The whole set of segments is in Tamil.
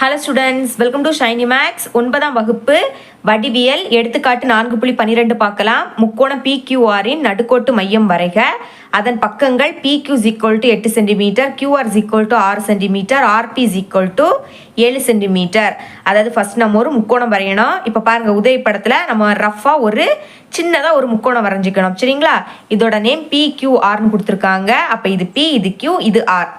Hello students welcome to Shiny Max ஒன்பதாம் வகுப்பு வடிவியல் எடுத்துக்காட்டு நான்கு புள்ளி பன்னிரெண்டு பார்க்கலாம். முக்கோணம் பிக்யூஆரின் நடுக்கோட்டு மையம் வரைக. அதன் பக்கங்கள் பிக்யூ ஈக்குவல் டு எட்டு centimetre Q R equal to ஆறு centimetre R P equal to ஏழு சென்டிமீட்டர் அதாவது ஃபர்ஸ்ட் நம்ம ஒரு முக்கோணம் வரையணும். இப்போ பாருங்கள் உதவி படத்தில் நம்ம ரஃபாக ஒரு சின்னதாக ஒரு முக்கோணம் வரைஞ்சிக்கணும். சரிங்களா? இதோட நேம் பிக்யூஆர்னு கொடுத்துருக்காங்க. அப்போ இது பி இது கியூ இது ஆர்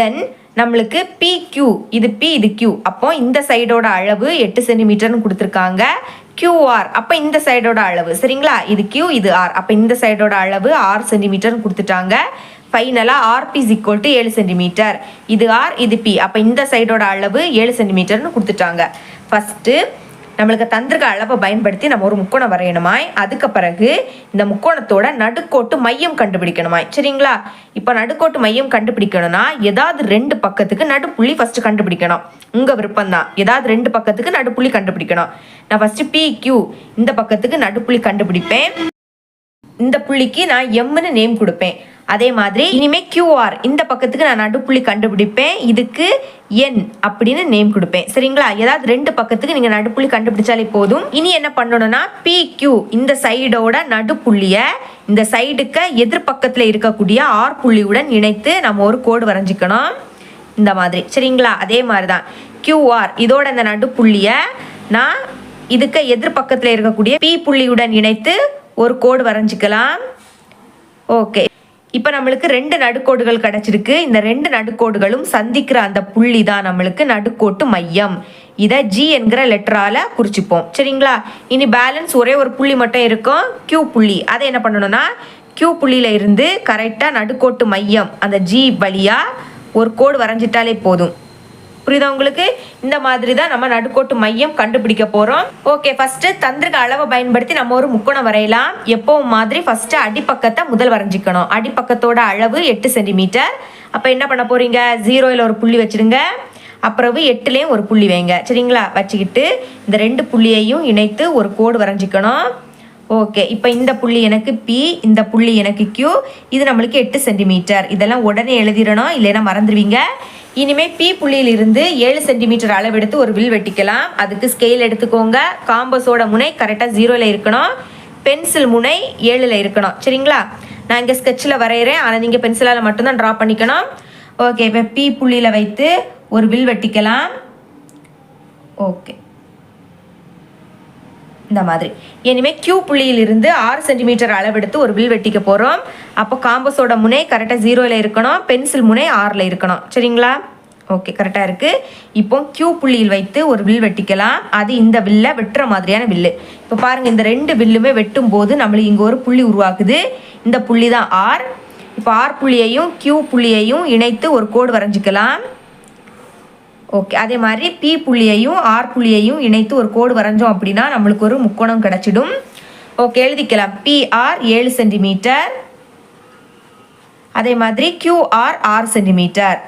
தென் நம்மளுக்கு பி கியூ இது பி இது கியூ அப்போ இந்த சைடோட அளவு எட்டு சென்டிமீட்டர்னு கொடுத்துருக்காங்க. கியூஆர் அப்போ இந்த சைடோட அளவு. சரிங்களா? இது கியூ இது ஆர் அப்போ இந்த சைடோட அளவு ஆறு சென்டிமீட்டர்னு கொடுத்துட்டாங்க. ஃபைனலாக ஆர்பி ஈக்குவல் டு ஏழு சென்டிமீட்டர் இது ஆர் இது பி அப்போ இந்த சைடோட அளவு ஏழு சென்டிமீட்டர்னு கொடுத்துட்டாங்க. ஃபஸ்ட்டு நம்மளுக்கு தந்திருக்க அளவை பயன்படுத்தி நம்ம ஒரு முக்கோணம் வரையணுமாய். அதுக்கு பிறகு இந்த முக்கோணத்தோட நடுக்கோட்டு மையம் கண்டுபிடிக்கணுமாய். சரிங்களா? இப்போ நடுக்கோட்டு மையம் கண்டுபிடிக்கணும்னா ஏதாவது ரெண்டு பக்கத்துக்கு நடுப்புள்ளி ஃபஸ்ட்டு கண்டுபிடிக்கணும். உங்கள் விருப்பம் தான் ஏதாவது ரெண்டு பக்கத்துக்கு நடுப்புள்ளி கண்டுபிடிக்கணும். நான் ஃபஸ்ட்டு பி கியூ இந்த பக்கத்துக்கு நடுப்புள்ளி கண்டுபிடிப்பேன். இந்த புள்ளிக்கு நான் எம்னு நேம் கொடுப்பேன். அதே மாதிரி இனிமேல் கியூஆர் இந்த பக்கத்துக்கு நான் நடுப்புள்ளி கண்டுபிடிப்பேன். இதுக்கு என் அப்படின்னு நேம் கொடுப்பேன். சரிங்களா? ஏதாவது ரெண்டு பக்கத்துக்கு நீங்கள் நடுப்புள்ளி கண்டுபிடிச்சாலே போதும். இனி என்ன பண்ணணும்னா பி கியூ இந்த சைடோட நடுப்புள்ளிய இந்த சைடுக்கு எதிர்பக்கத்துல இருக்கக்கூடிய ஆர் புள்ளியுடன் இணைத்து நம்ம ஒரு கோடு வரைஞ்சிக்கணும். இந்த மாதிரி. சரிங்களா? அதே மாதிரி தான் கியூஆர் இதோட இந்த நடுப்புள்ளியை நான் இதுக்கு எதிர்பக்கத்தில் இருக்கக்கூடிய பி புள்ளியுடன் இணைத்து ஒரு கோடு வரைஞ்சிக்கலாம். ஓகே இப்போ நம்மளுக்கு ரெண்டு நடுக்கோடுகள் கிடைச்சிருக்கு. இந்த ரெண்டு நடுக்கோடுகளும் சந்திக்கிற அந்த புள்ளி தான் நம்மளுக்கு நடுக்கோட்டு மையம். இதை ஜி என்கிற லெட்டரால குறிச்சுப்போம். சரிங்களா? இனி பேலன்ஸ் ஒரே ஒரு புள்ளி மட்டும் இருக்கும். கியூ புள்ளி. அதை என்ன பண்ணணும்னா கியூ புள்ளியில இருந்து கரெக்டாக நடுக்கோட்டு மையம் அந்த ஜி வழியா ஒரு கோடு வரைஞ்சிட்டாலே போதும். புரியுதா உங்களுக்கு? இந்த மாதிரி தான் நம்ம நடுக்கோட்டு மையம் கண்டுபிடிக்க போகிறோம் ஓகே ஃபஸ்ட்டு தந்திரிக அளவை பயன்படுத்தி நம்ம ஒரு முக்கோணம் வரையலாம். எப்பவும் மாதிரி ஃபஸ்ட்டு அடிப்பக்கத்தை முதல் வரைஞ்சிக்கணும். அடிப்பக்கத்தோட அளவு எட்டு சென்டிமீட்டர். அப்போ என்ன பண்ண போகிறீங்க ஜீரோயில் ஒரு புள்ளி வச்சுடுங்க அப்புறவு எட்டுலேயும் ஒரு புள்ளி வைங்க. சரிங்களா? வச்சுக்கிட்டு இந்த ரெண்டு புள்ளியையும் இணைத்து ஒரு கோடு வரைஞ்சிக்கணும். ஓகே இப்போ இந்த புள்ளி எனக்கு பி இந்த புள்ளி எனக்கு கியூ இது நம்மளுக்கு எட்டு சென்டிமீட்டர். இதெல்லாம் உடனே எழுதிடணும் இல்லைன்னா மறந்துடுவீங்க. இனிமே பி புள்ளியிலிருந்து ஏழு சென்டிமீட்டர் அளவெடுத்து ஒரு வில் வெட்டிக்கலாம். அதுக்கு ஸ்கேல் எடுத்துக்கோங்க. காம்பஸோட முனை கரெக்டாக ஜீரோவில் இருக்கணும். பென்சில் முனை ஏழில் இருக்கணும். சரிங்களா? நான் இங்கே ஸ்கெட்சில் வரைகிறேன் ஆனால் நீங்கள் பென்சிலால் மட்டும்தான் ட்ரா பண்ணிக்கணும். ஓகே இப்போ பி புள்ளியில் வைத்து ஒரு வில் வெட்டிக்கலாம். ஓகே இந்த மாதிரி. இனிமேல் கியூ புள்ளியிலிருந்து ஆறு சென்டிமீட்டர் அளவெடுத்து ஒரு வில் வெட்டிக்க போகிறோம் அப்போ காம்பஸோட முனை கரெக்டாக ஜீரோவில் இருக்கணும். பென்சில் முனை ஆறில் இருக்கணும். சரிங்களா? ஓகே கரெக்டாக இருக்குது இப்போ கியூ புள்ளியில் வைத்து ஒரு வில் வெட்டிக்கலாம். அது இந்த வில்லை வெட்டுற மாதிரியான வில்லு. இப்போ பாருங்கள் இந்த ரெண்டு வில்லுமே வெட்டும் போது நம்மளுக்கு இங்கே ஒரு புள்ளி உருவாக்குது. இந்த புள்ளி தான் ஆர் இப்போ ஆர் புள்ளியையும் கியூ புள்ளியையும் இணைத்து ஒரு கோடு வரைஞ்சிக்கலாம். ஓகே அதே மாதிரி பி புள்ளியையும் ஆர் புள்ளியையும் இணைத்து ஒரு கோடு வரைஞ்சோம் அப்படின்னா நம்மளுக்கு ஒரு முக்கோணம் கிடச்சிடும். ஓகே எழுதிக்கலாம். பிஆர் ஏழு சென்டிமீட்டர். அதே மாதிரி கியூஆர் ஆறு சென்டிமீட்டர்.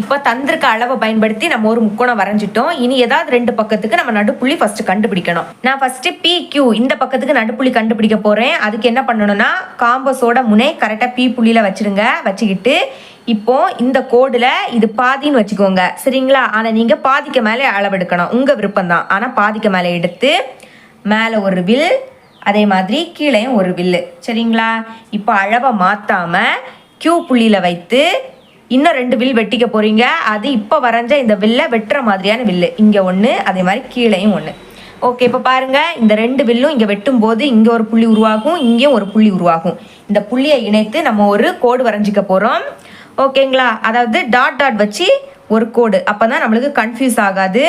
இப்போ தந்திருக்க அளவை பயன்படுத்தி நம்ம ஒரு முக்கோணம் வரைஞ்சிட்டோம். இனி ஏதாவது ரெண்டு பக்கத்துக்கு நம்ம நடுப்புள்ளி ஃபர்ஸ்ட் கண்டுபிடிக்கணும். நான் ஃபர்ஸ்ட் பி கியூ இந்த பக்கத்துக்கு நடுப்புள்ளி கண்டுபிடிக்க போறேன். அதுக்கு என்ன பண்ணணும்னா காம்பஸோட முனை கரெக்டாக பி புள்ளியில வச்சிருங்க. வச்சுக்கிட்டு இப்போ இந்த கோடில் இது பாதின்னு வச்சுக்கோங்க. சரிங்களா? ஆனால் நீங்கள் பாதிக்கு மேலே அளவெடுக்கணும் உங்கள் விருப்பம் தான் ஆனால் பாதிக்கு மேலே எடுத்து மேலே ஒரு வில் அதே மாதிரி கீழேயும் ஒரு வில்லு சரிங்களா? இப்போ அளவை மாற்றாமல் கியூ புள்ளியில் வைத்து இன்னும் ரெண்டு வில் வெட்டிக்க போகிறீங்க அது இப்போ வரைஞ்ச இந்த வில்லை வெட்டுற மாதிரியான வில்லு இங்கே ஒன்று அதே மாதிரி கீழேயும் ஒன்று ஓகே இப்போ பாருங்கள் இந்த ரெண்டு வில்லும் இங்கே வெட்டும் போது இங்கே ஒரு புள்ளி உருவாகும் இங்கேயும் ஒரு புள்ளி உருவாகும். இந்த புள்ளியை இணைத்து நம்ம ஒரு கோடு வரைஞ்சிக்க போகிறோம் ஓகேங்களா? அதாவது டாட் டாட் வச்சு ஒரு கோடு அப்போ தான் நம்மளுக்கு கன்ஃபியூஸ் ஆகாது.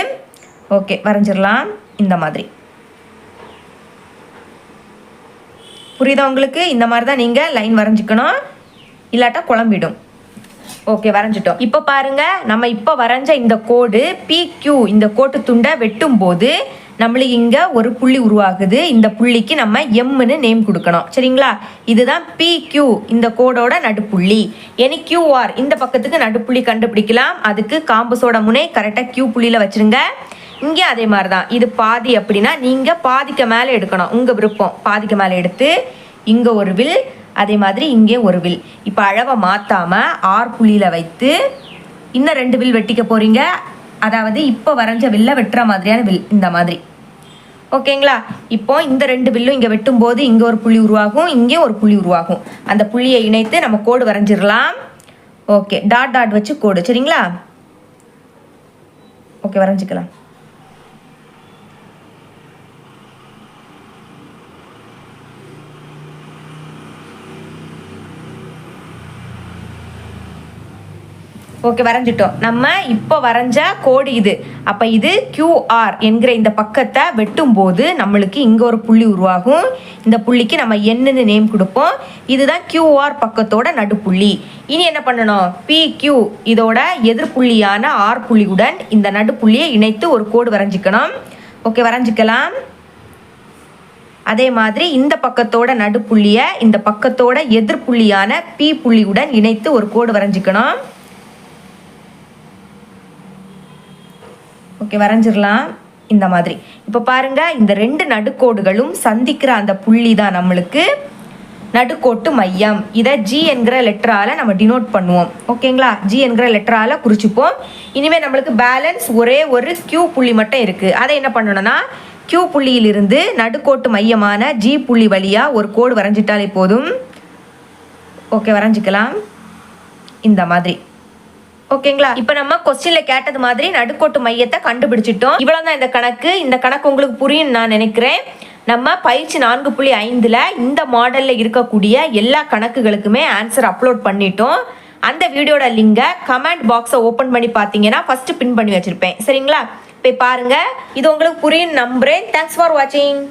ஓகே வரைஞ்சிடலாம். இந்த மாதிரி. புரியுதா உங்களுக்கு? இந்த மாதிரி தான் நீங்கள் லைன் வரைஞ்சிக்கணும். இல்லாட்டா குழம்பிடும். ஓகே வரைஞ்சிட்டோம். இப்போ பாருங்கள் நம்ம இப்போ வரைஞ்ச இந்த கோடு பிக்யூ இந்த கோட்டு துண்டை வெட்டும் போது நம்மளுக்கு இங்கே ஒரு புள்ளி உருவாகுது. இந்த புள்ளிக்கு நம்ம எம்னு நேம் கொடுக்கணும். சரிங்களா? இதுதான் PQ இந்த கோடோட நடுப்புள்ளி. எனி கியூஆர் இந்த பக்கத்துக்கு நடுப்புள்ளி கண்டுபிடிக்கலாம். அதுக்கு காம்பஸோட முனை கரெக்டாக கியூ புள்ளியில் வச்சுருங்க. இங்கே அதே மாதிரி தான் இது பாதி அப்படின்னா நீங்கள் பாதிக்கு மேலே எடுக்கணும். உங்கள் விருப்பம். பாதிக்கு மேலே எடுத்து இங்கே ஒரு வில் அதே மாதிரி இங்கே ஒரு வில். இப்போ அளவை மாற்றாமல் ஆர் புள்ளியில் வைத்து இன்னும் ரெண்டு வில் வெட்டிக்க போகிறீங்க அதாவது இப்போ வரைஞ்ச வில்லை வெட்டுற மாதிரியான வில் இந்த மாதிரி. ஓகேங்களா? இப்போ இந்த ரெண்டு வில்லும் இங்கே வெட்டும்போது இங்கே ஒரு புள்ளி உருவாகும் இங்கே ஒரு புள்ளி உருவாகும். அந்த புள்ளியை இணைத்து நம்ம கோடு வரைஞ்சிடலாம். ஓகே டாட் டாட் வச்சு கோடு சரிங்களா? ஓகே வரைஞ்சிக்கலாம். ஓகே வரைஞ்சிட்டோம். நம்ம இப்போ வரைஞ்ச கோடு இது. அப்போ இது கியூஆர் என்கிற இந்த பக்கத்தை வெட்டும்போது நம்மளுக்கு இங்கே ஒரு புள்ளி உருவாகும். இந்த புள்ளிக்கு நம்ம என்னன்னு நேம் கொடுப்போம். இதுதான் கியூஆர் பக்கத்தோட நடுப்புள்ளி. இனி என்ன பண்ணணும்? பி கியூ இதோட எதிர்ப்புள்ளியான ஆர் புள்ளியுடன் இந்த நடுப்புள்ளியை இணைத்து ஒரு கோடு வரைஞ்சிக்கணும். ஓகே வரைஞ்சிக்கலாம். அதே மாதிரி இந்த பக்கத்தோட நடுப்புள்ளியை இந்த பக்கத்தோட எதிர்ப்புள்ளியான பி புள்ளியுடன் இணைத்து ஒரு கோடு வரைஞ்சிக்கணும். ஓகே வரைஞ்சிடலாம் இந்த மாதிரி. இப்போ பாருங்கள் இந்த ரெண்டு நடுக்கோடுகளும் சந்திக்கிற அந்த புள்ளி தான் நம்மளுக்கு நடுக்கோட்டு மையம். இதை ஜி என்கிற லெட்டரால் நம்ம டினோட் பண்ணுவோம். ஓகேங்களா ஜி என்கிற லெட்டரால் குறிச்சிப்போம். இனிமேல் நம்மளுக்கு பேலன்ஸ் ஒரே ஒரு கியூ புள்ளி மட்டும் இருக்குது அதை என்ன பண்ணணும்னா கியூ புள்ளியிலிருந்து நடுக்கோட்டு மையமான ஜி புள்ளி வழியாக ஒரு கோடு வரைஞ்சிட்டாலே போதும். ஓகே வரைஞ்சிக்கலாம். இந்த மாதிரி. ஓகேங்களா? இப்போ நம்ம கொஸ்டின்ல கேட்டது மாதிரி நடுக்கோட்டு மையத்தை கண்டுபிடிச்சிட்டோம். இவ்வளவுதான் இந்த கணக்கு. இந்த கணக்கு உங்களுக்கு புரியும் நான் நினைக்கிறேன். நம்ம பயிற்சி நான்கு புள்ளி ஐந்துல இந்த மாடல்ல இருக்கக்கூடிய எல்லா கணக்குகளுக்குமே ஆன்சர் அப்லோட் பண்ணிட்டோம். அந்த வீடியோட லிங்கை கமெண்ட் பாக்ஸை ஓப்பன் பண்ணி பார்த்தீங்கன்னா ஃபர்ஸ்ட் பின் பண்ணி வச்சிருப்பேன். சரிங்களா? போய் பாருங்க. இது உங்களுக்கு புரியும் நம்புறேன். தேங்க்ஸ் ஃபார் வாட்சிங்